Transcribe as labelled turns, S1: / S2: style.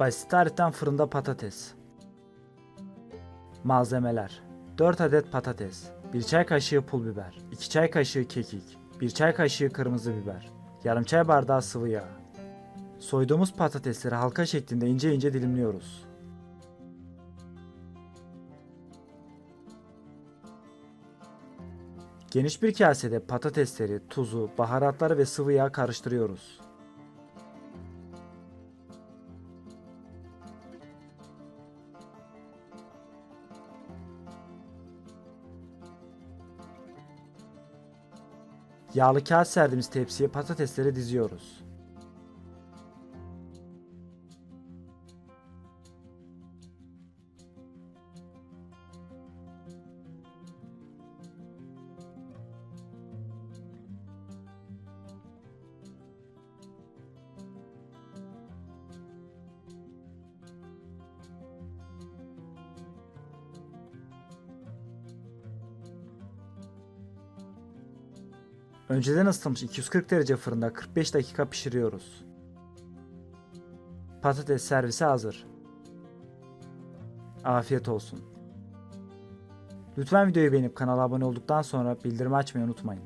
S1: Basit tariften fırında patates. Malzemeler 4 adet patates, 1 çay kaşığı pul biber, 2 çay kaşığı kekik, 1 çay kaşığı kırmızı biber, yarım çay bardağı sıvı yağ. Soyduğumuz patatesleri halka şeklinde ince ince dilimliyoruz. Geniş bir kasede patatesleri, tuzu, baharatları ve sıvı yağ karıştırıyoruz. Yağlı kağıt serdiğimiz tepsiye patatesleri diziyoruz. Önceden ısıtılmış 240 derece fırında 45 dakika pişiriyoruz. Patates servise hazır. Afiyet olsun. Lütfen videoyu beğenip kanala abone olduktan sonra bildirim açmayı unutmayın.